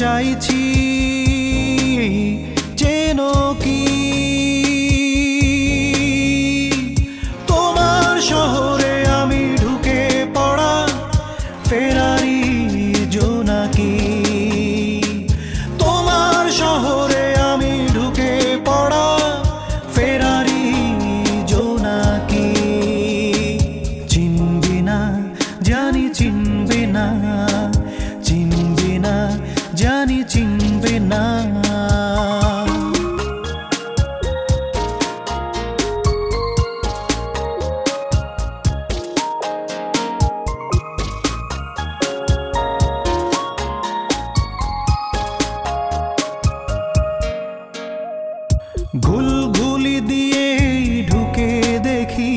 জানতে চাইছি চেনো ঘুলঘুলি দিয়ে ঢুকে দেখি,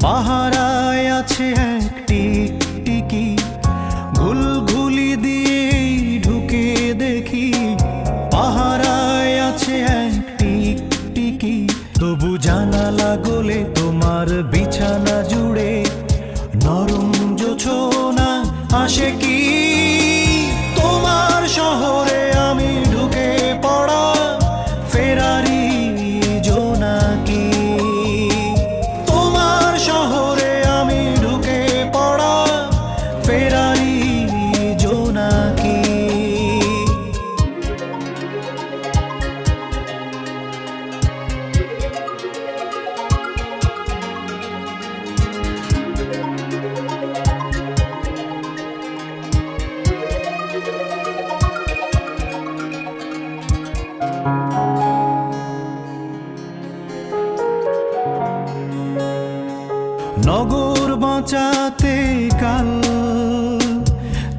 পাহারায় আছে এক টিকটিকি ঘুলঘুলি দিয়ে ঢুকে দেখি, পাহারায় আছে এক টিকটিকি তবু জানালা গোলে তোমার বিছানা জুড়ে নরম জোছনা আসে কি? তোমার শহরে নগর বাঁচাতে কাল,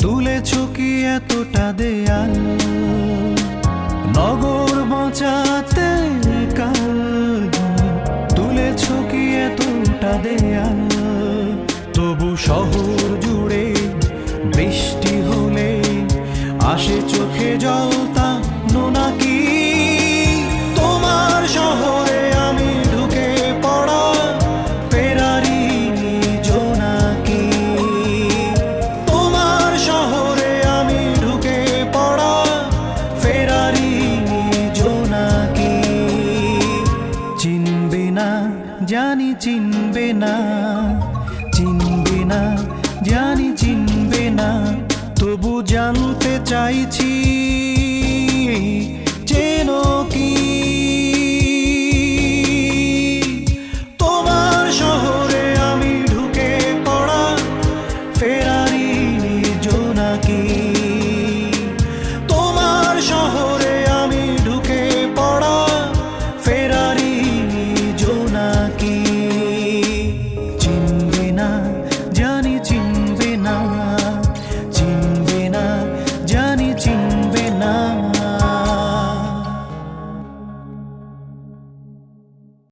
তুলেছ কি এতটা দেয়াল? নগর বাঁচাতে কাল, তুলেছ কি এতটা দেয়াল? তবু শহর জুড়ে বৃষ্টি হলে, আসে চোখে জল তা নাকি জানি চিনবে না চিনবে না জানি চিনবে না তবু জানতে চাইছি চেনো